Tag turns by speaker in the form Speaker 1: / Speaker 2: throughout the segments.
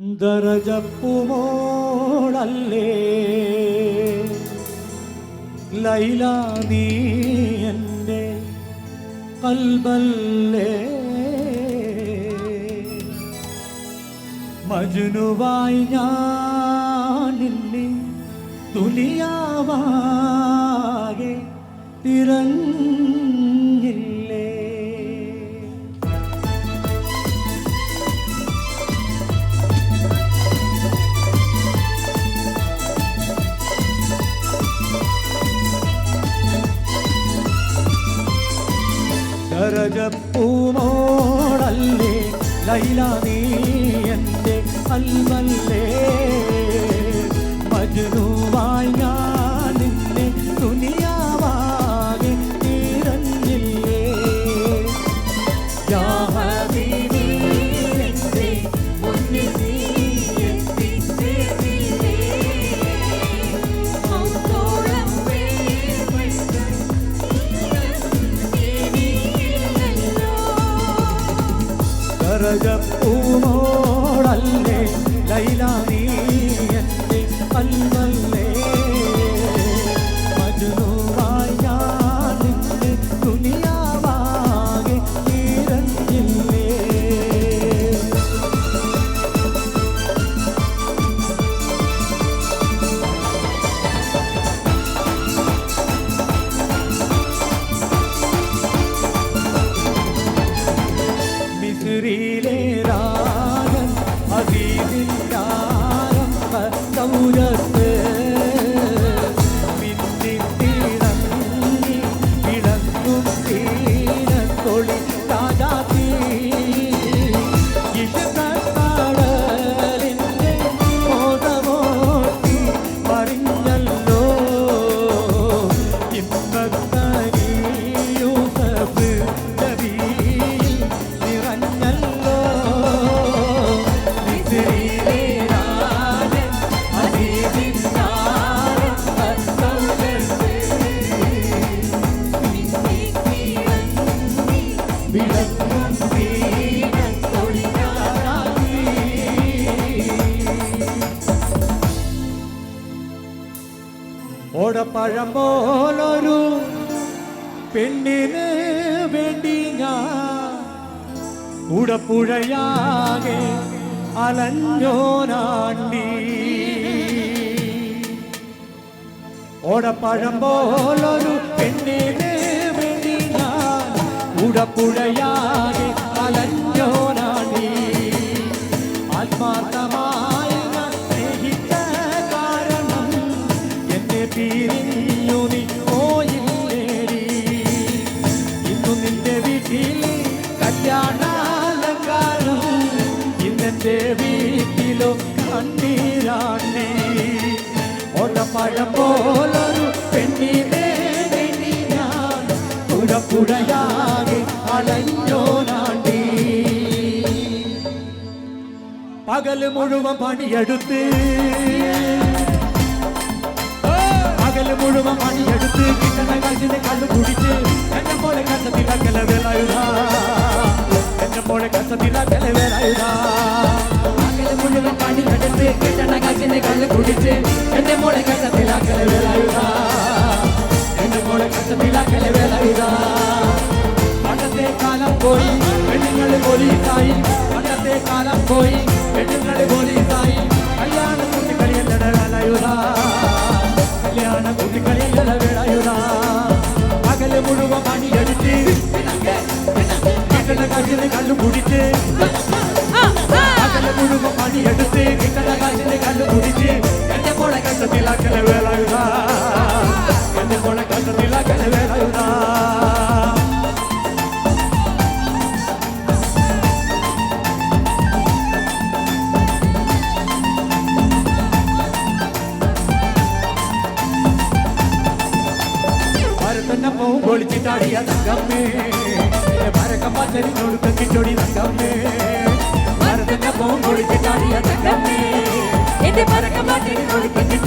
Speaker 1: ദരജപ്പുമോളല്ലേ? ലൈല നീ എന്റെ കൽബല്ലേ? മജുനുവായി ഞാൻ തുലിയാവാകെ തിരഞ്ഞില്ലേ ദരജപ്പൂമോടല്ലേ ലൈല നീ എന്റെ അൽമല്ലേ? ദരജപ്പൂമോടല്ലേ ലൈല Thank you. ഓടപ്പഴം പോലൊരു പെണ്ണിന് വേണ്ടി ഞാൻ ഉടപ്പുഴയാകെ അലഞ്ഞോനാണ്ടി. ഓടപ്പഴം പോലൊരു പെണ്ണിന് വേണ്ടി ഞാൻ ഉടപ്പുഴയാകെ ഓട്ടപ്പഴം പോലൊരു പെണ്ണിനെ ഞാൻ. പുഴപ്പുഴയാകെ അലഞ്ഞോനാണ്ടി പകൽ മുഴുവൻ പണിയെടുത്ത്. പകൽ മുഴുവൻ പണിയെടുത്ത് കിട്ടണ കാശിന് കള്ളു കുടിച്ച്. എന്നെ പോലെ കഷ്ടത്തിലാക്കല വേലായുധ എന്നെ പോലെ കഷ്ടത്തിലാക്കല വേലായുധ
Speaker 2: പകൽ മുഴുവൻ പണിയെടുത്ത് കിട്ടണ കാശിന് കള്ള് കുടിച്ച് എന്റെ മോളെ കഷ്ടത്തിലാക്കല വേലായുധ
Speaker 1: എന്നെ പോലെ കഷ്ടത്തിലാക്കല വേലായുധ പണ്ടത്തെ കാലം പോയി പെണ്ണുങ്ങൾ പോലീസായി പണ്ടത്തെ കാലം പോയി പെണ്ണുങ്ങൾ പോലീസായി കല്യാണ കുട്ടികളിയല്ലട വേലായുധ കല്യാണ കുട്ടികളിയല്ലട വേലായുധ പകൽ മുഴുവൻ പണിയെടുത്ത് കിട്ടണ കാശിന് കള്ളു കുടിച്ച് പകൽ മുഴുവൻ പണിയെടുത്ത് കിട്ടണ കാശിന് കള്ളു കുടിച്ച് அறியாத கண்ணே
Speaker 2: என்னை மறக்க
Speaker 1: மாட்டேன் கொடுக்கின்ற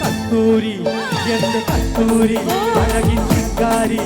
Speaker 1: കസ്തൂരി എന്റെ കസ്തൂരി അഴകിൻ ശൃംഗാരി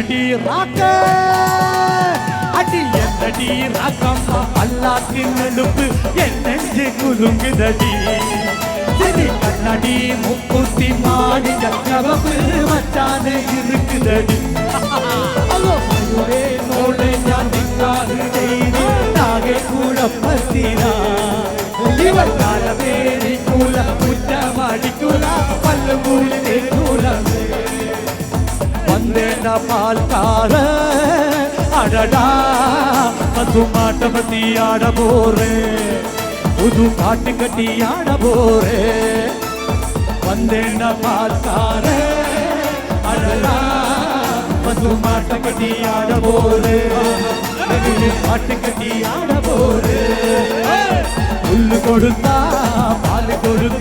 Speaker 1: என்னடி ராக்க? அடி என்னடி ராக்கம் அல்லாத்தின் நெடுப்பு என்னெஞ்சு குலுங்குதடி? சரி கண்ணடி முக்கூசி மாடி சக்கரவு மச்சானே இருக்குதடி. ஒரே நோலை ஜாதிக்காது செய்தி நாகை கூட பசினா இவர் காலவேரி கூல புற்ற மாடிக்குள்ள பால்கார. அடடா பசுமாட்ட பத்தி ஆட போறே. புது பாட்டு கட்டி ஆட போறே. வந்தேன் பால்கார. அடடா பசுமாட்ட கட்டி ஆட போறே. பாட்டு கட்டி ஆட போறே. புல்லு கொடுத்தா பால் கொடுத்தா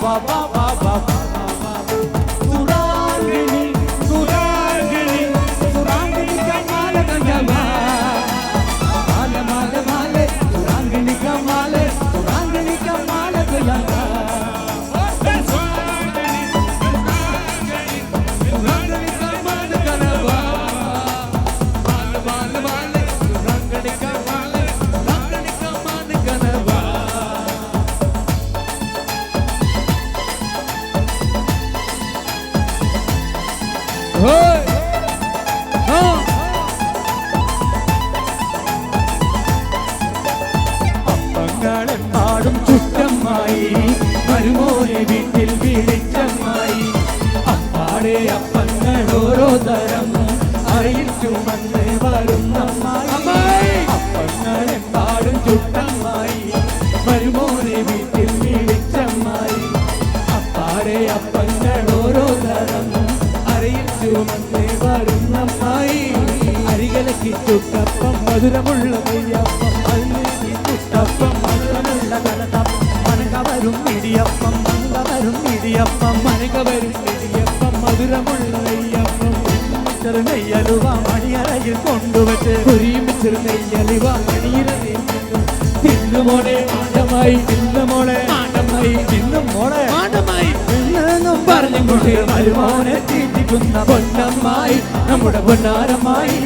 Speaker 1: ba ba ba. ചുട്ടപ്പം മധുരമുള്ള നെയ്യപ്പം അരികലക്ക് കുട്ടപ്പം മധുരമുള്ള കലതപ്പം മനകവരും ഇടിയപ്പം മങ്കവരും ഇടിയപ്പം മനകവരും ഇടിയപ്പം മധുരമുള്ള നെയ്യപ്പം. ചെറുനെയ്യലുവ മണിയറയിൽ കൊണ്ടുവച്ച് ഒരുമിച്ചൊരു നെയ്യലുവ മണിയറയിൽ തിന്നുമോളെ ആണ്ടമായി തിന്നുമോളെ ആണ്ടമായി തിന്നും മോളെ ആണ്ടമായി എന്നും പറഞ്ഞും കൊണ്ട് വരുമാനെ തീറ്റിക്കുന്ന പൊന്നമ്മായി നമ്മുടെ പൊന്നാരമായി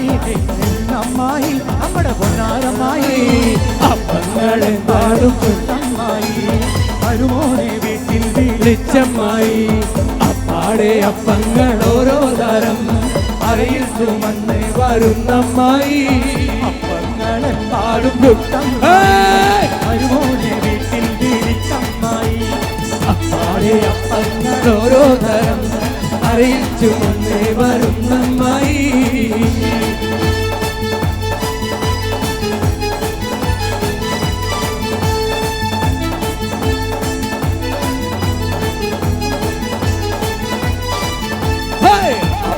Speaker 1: അമ്മായി നമ്മുടെ പൊന്നാരമായി
Speaker 2: അപ്പങ്ങളെ
Speaker 1: അമ്മായി മരുമോനെ വീട്ടിൽ വിളി
Speaker 2: വിളിച്ചമ്മായി. അപ്പാടെ അപ്പങ്ങൾ ഓരോ തരം അരയിൽ സുമന്ന് വരുന്നമ്മായി.
Speaker 1: അപ്പങ്ങളെ
Speaker 2: പാടും അരുമോനെ
Speaker 1: മരുമോനെ വീട്ടിൽ വിളിച്ചമ്മായി.
Speaker 2: അപ്പാടെ അപ്പങ്ങൾ ഓരോ തരം അറിയിച്ചു ചുമന്ന് വരുന്നമ്മായി.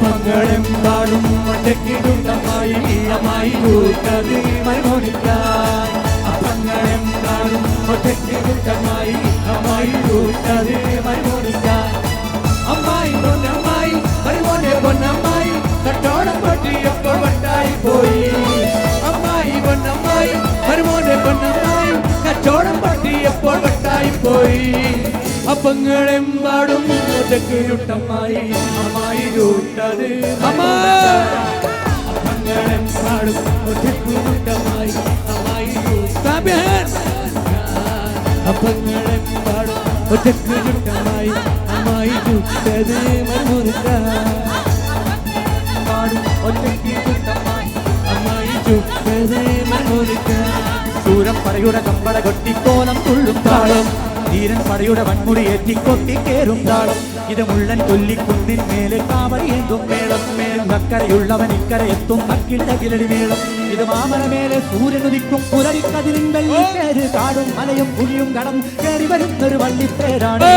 Speaker 2: അപ്പങ്ങളെമ്പാടും ഒറ്റക്കിടുന്നമായി അമ്മായി കൂട്ടത് മരുമോനിക്കാൻ അപ്പങ്ങളെമ്പാടും ഒറ്റക്കിടുന്നമായി അമ്മായി കൂട്ടത് മരുമോനിക്കാൻ അമ്മായി പൊന്നമ്മായി മരുമോനെ പൊന്നമ്മായി കട്ടോളം പട്ടിയപ്പോൾ വട്ടായി പോയി. അമ്മായി പൊന്നമ്മായി മരുമോനെ പൊന്നമ്മായി കച്ചോടം പട്ടിയപ്പോൾ വട്ടായി പോയി? അപ്പങ്ങളെമ്പാടും ഒറ്റക്കിരുട്ടമ്മായി അമ്മായി ചൂട്ടത് അപ്പങ്ങളെമ്പാടും ഒറ്റക്കിരുട്ടമായി അമ്മായി ചൂട്ടാൻ അപ്പങ്ങളെമ്പാടും ഒറ്റക്കിരുട്ടമായി അമ്മായി ചൂട്ടത് മരുമുറുക്കാൻ
Speaker 1: പാടും സൂരം പടയുടെ കമ്പട കൊട്ടിക്കോലം തുള്ളും താളം. ധീരൻ പടയുടെ വൺമുടി ഏറ്റിക്കൊത്തി കേറും താളം. ഇത് മുള്ളൻ കൊല്ലിക്കുന്നിൻ മേലെ കാവടിയേന്തും മേളം. മേളം അക്കരയുള്ളവൻ ഇക്കരെ എത്തും അക്കിടകിലടി മേളം. ഇത് മാമല മേലെ സൂര്യനുദിക്കും പുലരിക്കതിരിൻ വെള്ളിപ്പേര് കാടും മലയും പുലിയും കടം കയറി വരുന്നൊരു വള്ളിപ്പേരാണ്.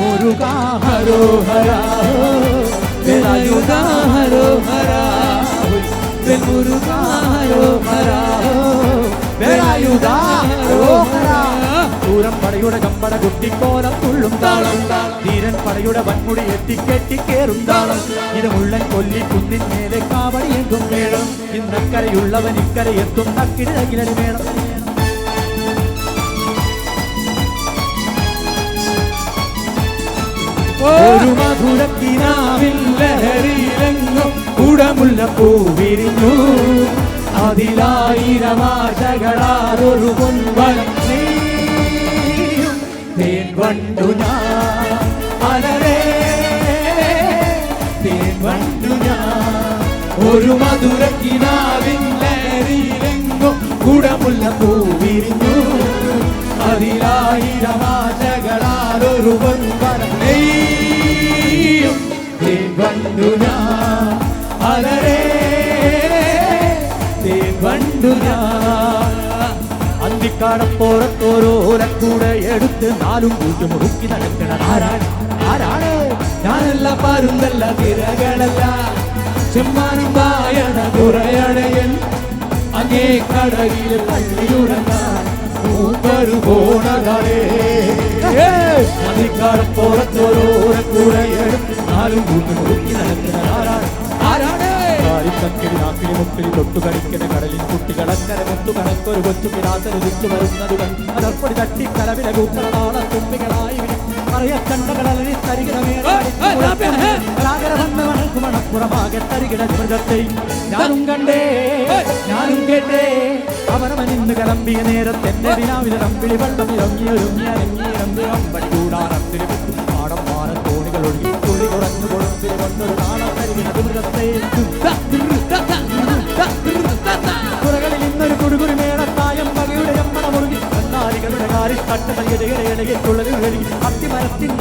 Speaker 1: മുരുകാ
Speaker 2: ഹരോഹര ഹരോഹര വെൽമുരുക ഹരോഹര
Speaker 1: വേലായുധ. ദൂരം പടയുടെ കമ്പട കുട്ടിക്കോലം തുള്ളും താളം. ധീരൻ പടയുടെ വൻമുടി എത്തിക്കെട്ടി കേറും താളം. ഇത് മുള്ളൻ കൊല്ലി കുന്നിൻ മേലെ കാവടിയെങ്കും വേണം ഇന്നക്കരയുള്ളവൻ ഇക്കരെ എത്തും നക്കിടകിലടി വേണം
Speaker 2: ഒരു മധുരക്കിനാവിൽ ലഹരിയിലെങ്ങും കുടമുള്ള പൂവിരിഞ്ഞു അതിലായിരമാശകളാറൊരു നീയും തേൻ വണ്ടു ഞാൻ അലരേ. തേൻ വണ്ടു ഞാൻ ഒരു മധുരക്കിനാവിൻ ലഹരിയിലെങ്ങും കുടമുള്ള പൂവിരിഞ്ഞു. അതിലായിരമാശകളാറൊരു പൊൻവനം നെയ്യും തേൻ വണ്ടു ഞാൻ അലരേ. വണ്ടു ഞാൻ.
Speaker 1: അന്തിക്കാടപ്പോറത്തോരോരക്കൂടെ എടുത്ത് നാലും കൂട്ടി മുറുക്കി നടക്കണം ആരാണ്? ആരാണ്?
Speaker 2: ഞാനല്ല പരുന്തല്ല തിരകളല്ല. ചെമ്മാനും പായണ തുറയണയൻ. അങ്ങേ കടലിൽ പള്ളിയുടങ്ങാൻ മൂപ്പരു പോണകളേ അതിക്കാടപ്പോറത്തോരോരക്കൂടെ എടുത്ത് നാലും കൂട്ടി മുറുക്കി ആരാണ്?
Speaker 1: മുക്കിടി തൊട്ടു കളിക്കുന്ന കടലിൽ കുട്ടികളക്കര മുത്തു കണക്കൊരു കൊച്ചു പിരാതന് ചുറ്റു വരുന്നത് അതർപ്പൊടി തട്ടി കലവില കൂക്കണ നാള തുമ്പികളായി അറിയക്കണ്ടകളി തരികിട മൃഗത്തെ ഞാനും കണ്ടേ ഞാനും കേട്ടേ. അവനവനിന്ന് കിളമ്പിയ നേരത്തെ ദിനാവിലെ റമ്പിളി വെള്ളം ഇറങ്ങി ഒരുങ്ങി അരങ്ങി ഇറങ്ങി മൃഗത്തെ പുറകളിൽ ഇന്നൊരു കുടുകുറി വകയുടെ ചമ്മണ മുറുകി കണ്ണാരികളുടെ കാലിൽ തട്ടതയ്യടയിടയിൽ തുടരുകുഴി അത്തിമരത്തിൻ